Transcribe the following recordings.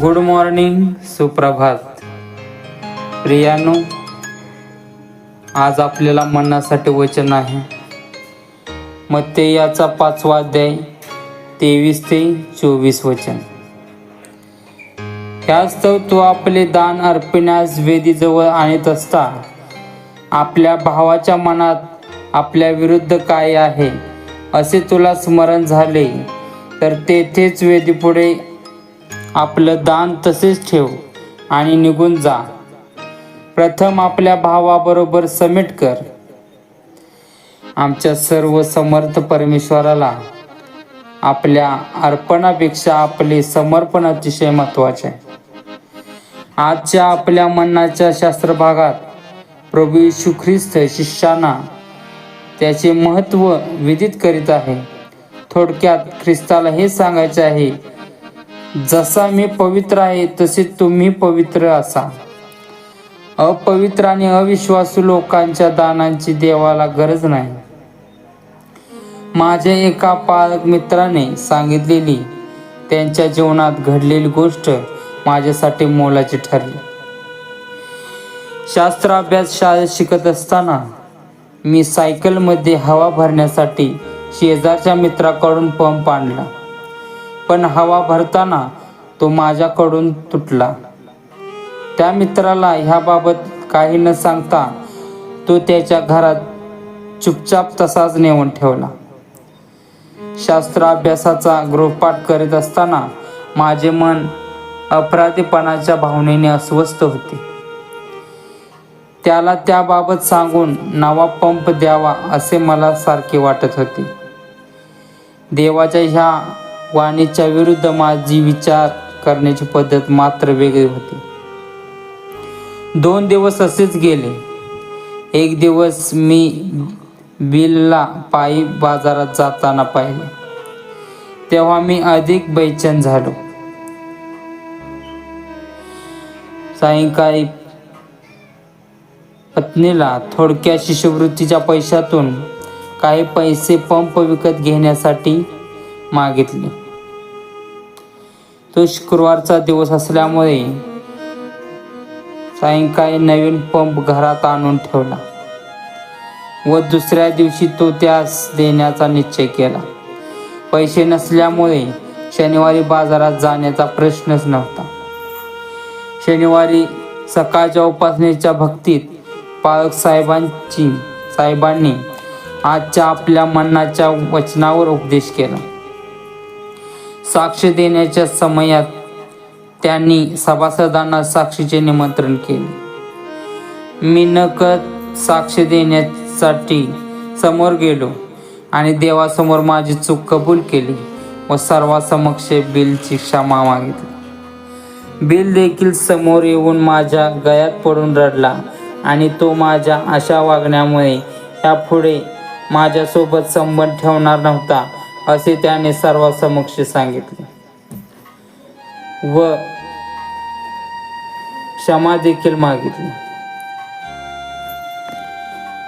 Good morning सुप्रभात. प्रियानो आज आपल्याला मनासाठी वचन आहे. मग ते याचा पाचवा अध्याय तेवीस ते चोवीस वचन. ह्यास्तव तो आपले दान अर्पण्यास वेदीजवळ आणत असता आपल्या भावाच्या मनात आपल्या विरुद्ध काय आहे असे तुला स्मरण झाले तर तेथेच वेदीपुढे आपलं दान तसेच ठेव आणि निघून जा. प्रथम आपल्या भावाबरोबर समिट कर. आमच्या सर्व समर्थ परमेश्वराला आपल्या अर्पणापेक्षा आपले समर्पण अतिशय महत्त्वाचे आहे. आजच्या आपल्या मनाच्या शास्त्रभागात प्रभू येशू ख्रिस्त शिष्याना त्याचे महत्त्व विदित करीत आहे. थोडक्यात ख्रिस्ताला हे सांगायचे आहे जसा मी पवित्र आहे तसे तुम्ही पवित्र असा. अपवित्र आणि अविश्वासू लोकांच्या दानांची देवाला गरज नाही. माझ्या एका पालक मित्राने सांगितलेली त्यांच्या जीवनात घडलेली गोष्ट माझ्यासाठी मोलाची ठरली. शास्त्राभ्यास शाळेत शिकत असताना मी सायकलमध्ये हवा भरण्यासाठी शेजारच्या मित्राकडून पंप आणला. पण हवा भरताना तो माझ्याकडून तुटला. त्या मित्राला ह्याबाबत काही न सांगता तो त्याच्या घरात चुपचाप तसाच नेऊन ठेवला. शास्त्राभ्यासाचा गृहपाठ करीत असताना माझे मन अपराधीपणाच्या भावनेने अस्वस्थ होते. त्याला त्याबाबत सांगून नवा पंप द्यावा असे मला सारखे वाटत होते. देवाच्या ह्या वाणीच्या विरुद्ध माझी विचार करण्याची पद्धत मात्र वेगळी होती. दोन दिवस असेच गेले. एक दिवस मी बिलला पायी बाजारात जाताना पाहिले. तेव्हा मी अधिक बैचन झालो. सायंकाळी पत्नीला थोडक्या शिष्यवृत्तीच्या पैशातून काही पैसे पंप विकत घेण्यासाठी मागितले. तो शुक्रवारचा दिवस असल्यामुळे सायंकाळी नवीन पंप घरात आणून ठेवला व दुसऱ्या दिवशी तो त्यास देण्याचा निश्चय केला. पैसे नसल्यामुळे शनिवारी बाजारात जाण्याचा प्रश्नच नव्हता. शनिवारी सकाळच्या उपासनेच्या भक्तीत पालक साहेबांची साहेबांनी आजच्या आपल्या मनाच्या वचनावर उपदेश केला. साक्ष देण्याच्या समयात त्यांनी सभासदांना साक्षीचे निमंत्रण केले. मी नकद साक्ष देण्यासाठी समोर गेलो आणि देवासमोर माझी चूक कबूल केली व सर्वासमक्ष बिलची क्षमा मागितली. बिल देखील समोर येऊन माझ्या गळ्यात पडून रडला आणि तो माझ्या अशा वागण्यामुळे यापुढे माझ्यासोबत संबंध ठेवणार नव्हता असे त्याने सर्वांसमक्ष सांगितले. व क्षमा देखील मागितली.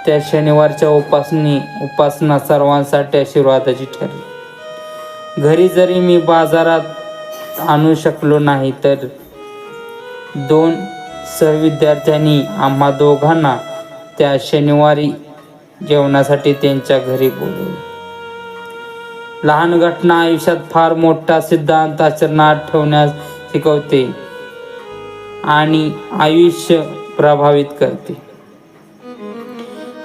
त्या शनिवारच्या उपासनी उपासना सर्वांसाठी आशीर्वादाची ठरली. घरी जरी मी बाजारात आणू शकलो नाही तर दोन सहविद्यार्थ्यांनी आम्हा दोघांना त्या शनिवारी जेवणासाठी त्यांच्या घरी बोलवले. लहान घटना आयुष्यात फार मोठा सिद्धांत आचरणात ठेवण्यास शिकवते आणि आयुष्य प्रभावित करते.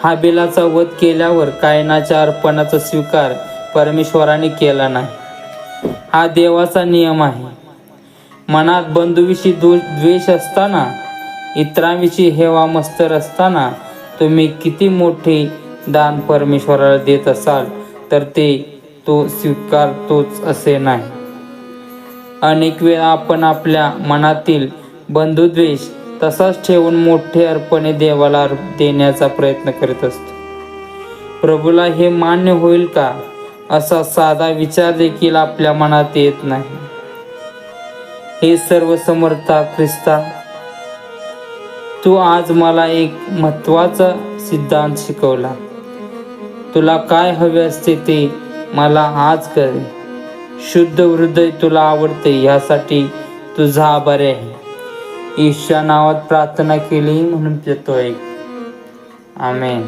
हा बिलाचा वध केल्यावर कायनाच्या अर्पणाचा स्वीकार परमेश्वराने केला नाही. हा देवाचा नियम आहे. मनात बंधूविषयी द्वेष असताना इतरांविषयी हेवा मस्तर असताना तुम्ही किती मोठे दान परमेश्वराला देत असाल तर ते तो स्वीकारतोच असे नाही. अनेक वेळा आपण आपल्या मनातील बंधुद्वेष तसाच ठेवून मोठे अर्पणे देवाला देण्याचा प्रयत्न करीत असतो. प्रभूला हे मान्य होईल का? असा साधा विचार देखील आपल्या मनात येत नाही. हे सर्व समर्था ख्रिस्ता तू आज मला एक महत्त्वाचा सिद्धांत शिकवला. तुला काय हवे असते ते मला आज कर. शुद्ध हृदय तुला आवडते यासाठी तुझा आभारी आहे. ईशा नावात प्रार्थना केली म्हणून देतोय आमेन.